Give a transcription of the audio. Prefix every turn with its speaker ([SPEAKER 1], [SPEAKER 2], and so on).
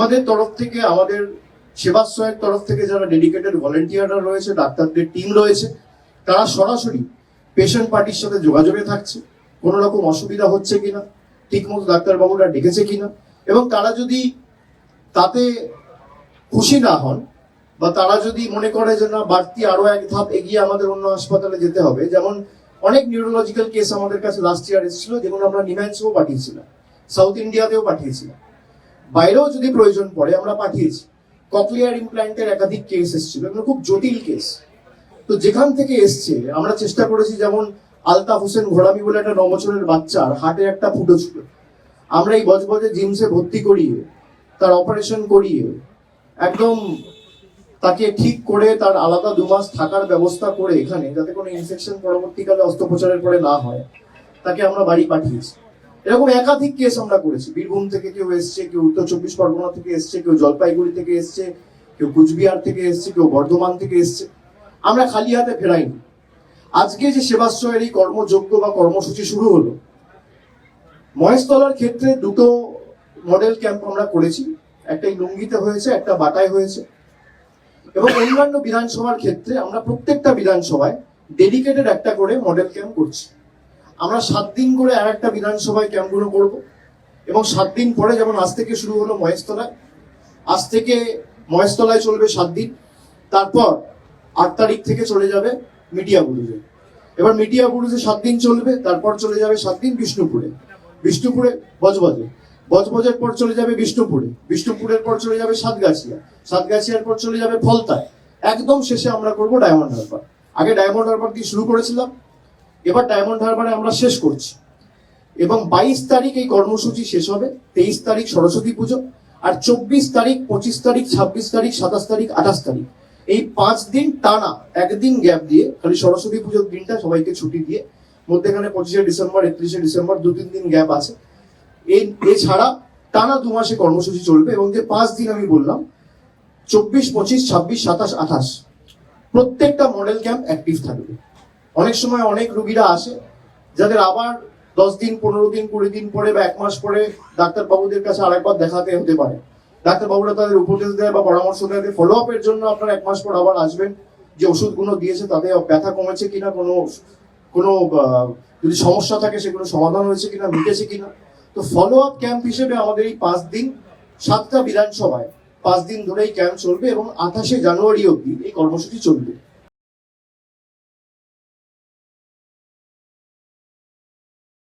[SPEAKER 1] আমাদের তরফ থেকে, আমাদের সেবাশ্রয়ের তরফ থেকে যারা ডেডিকেটেড ভলেন্টিয়াররা রয়েছে, ডাক্তারদের টিম রয়েছে, তারা সরাসরি পেশেন্ট পার্টির সাথে যোগাযোগে থাকছে। কোনো রকম অসুবিধা হচ্ছে কিনা, ঠিকমতো ডাক্তারবাবুরা ডেকেছে কিনা, এবং তারা যদি তাতে খুশি না হন, বা তারা যদি মনে করে যে না, বাড়তি আরও এক ধাপ এগিয়ে আমাদের অন্য হাসপাতালে যেতে হবে, যেমন অনেক নিউরোলজিক্যাল কেস আমাদের কাছে লাস্ট ইয়ার এসেছিল, যেগুলো আমরা নিম্যান্সও পাঠিয়েছিলাম সাউথ ইন্ডিয়াতেও পাঠিয়েছিলাম। বাইরেও যদি প্রয়োজন পড়ে, আমরা পাঠিয়েছি। ককলিয়ার ইমপ্ল্যান্টের একাধিক কেস এসেছিল, এগুলো খুব জটিল কেস তো যেখান থেকে এসছে, আমরা চেষ্টা করেছি যেমন আলতা হোসেন ঘোড়ামি বলে একটা ন বাচ্চার হার্টে একটা ফুটো ছিল। আমরা এই বজবজে জিমসে ভর্তি করিয়ে, তার অপারেশন করিয়ে, একদম তাকে ঠিক করে তার আলাদা দু মাস থাকার ব্যবস্থা করে এখানে, যাতে কোনো ইনফেকশন পরবর্তীকালে অস্ত্রোপচারের পরে না হয়, তাকে আমরা বাড়ি পাঠিয়েছি। এরকম একাধিক কেস আমরা করেছি। বীরভূম থেকে কেউ এসছে, কেউ উত্তর চব্বিশ পরগনা থেকে এসছে, কেউ জলপাইগুড়ি থেকে এসছে, কেউ কুচবিহার থেকে এসছে, কেউ বর্ধমান থেকে এসছে। আমরা খালি হাতে ফেরাইনি। আজকে যে সেবাশ্রয়ের এই কর্মযোগ্য বা কর্মসূচি শুরু হলো, মহেশতলার ক্ষেত্রে দুটো মডেল ক্যাম্প আমরা করেছি। একটা লুঙ্গিতে হয়েছে, একটা বাটায় হয়েছে। এবং অন্যান্য বিধানসভার ক্ষেত্রে আমরা প্রত্যেকটা বিধানসভায় ডেডিকেটেড একটা করে মডেল ক্যাম্প করছি। আমরা সাত দিন করে আর একটা বিধানসভায় ক্যাম্পগুলো করব। এবং সাত দিন পরে যেমন আজ থেকে শুরু হলো মহেশতলায়, আজ থেকে মহেশতলায় চলবে সাত দিন। তারপর আট তারিখ থেকে চলে যাবে মিডিয়া বুরুজে। এবার মিডিয়া বুরুজে সাত দিন চলবে, তারপর চলে যাবে সাত দিন বিষ্ণুপুরে। বিষ্ণুপুরে বজবজে। বজবজের পর চলে যাবে বিষ্ণুপুরে। বিষ্ণুপুরের পর চলে যাবে সাতগাছিয়া। সাতগাছিয়ার পর চলে যাবে ফলতায়। একদম শেষে আমরা করব ডায়মন্ড হারবার। আগে ডায়মন্ড হারবার দিয়ে শুরু করেছিলাম? এবার ডায়মন্ড হারবারে আমরা শেষ করছি। এবং বাইশ তারিখ এই কর্মসূচি শেষ হবে, তেইশ তারিখ সরস্বতী পুজো, আর চব্বিশ তারিখ, পঁচিশ তারিখ, ছাব্বিশ তারিখ, সাতাশ তারিখ, আঠাশ তারিখ। এই পাঁচ দিন টানা একদিন গ্যাপ দিয়ে, খালি সরস্বতী পুজোর দিনটা সবাইকে ছুটি দিয়ে, মধ্যেখানে পঁচিশে ডিসেম্বর, একত্রিশে ডিসেম্বর, দু তিন দিন গ্যাপ আছে। এই এছাড়া টানা দু মাসে কর্মসূচি চলবে এবং যে পাঁচ দিন আমি বললাম, চব্বিশ, পঁচিশ, ছাব্বিশ, সাতাশ, আঠাশ, প্রত্যেকটা মডেল ক্যাম্প অ্যাক্টিভ থাকবে। অনেক সময় অনেক রুগীরা আসে, যাদের আবার দশ দিন, পনেরো দিন, কুড়ি দিন পরে বা এক মাস পরে ডাক্তারবাবুদের কাছে আরেকবার দেখাতে হতে পারে। ডাক্তারবাবুরা তাদের উপদেশ দেয় বা পরামর্শ দেয় ফলো আপের জন্য আপনারা এক মাস পর আবার আসবেন। যে ওষুধগুলো দিয়েছে তাতে ব্যথা কমেছে কিনা, কোনো কোনো যদি সমস্যা থাকে সেগুলো সমাধান হয়েছে কিনা, মিটেছে কিনা। তো ফলো আপ ক্যাম্প হিসেবে আমাদের এই পাঁচ দিন সাতটা বিধানসভায়, পাঁচ দিন ধরে এই ক্যাম্প চলবে এবং আঠাশে জানুয়ারি অবধি এই কর্মসূচি চলবে।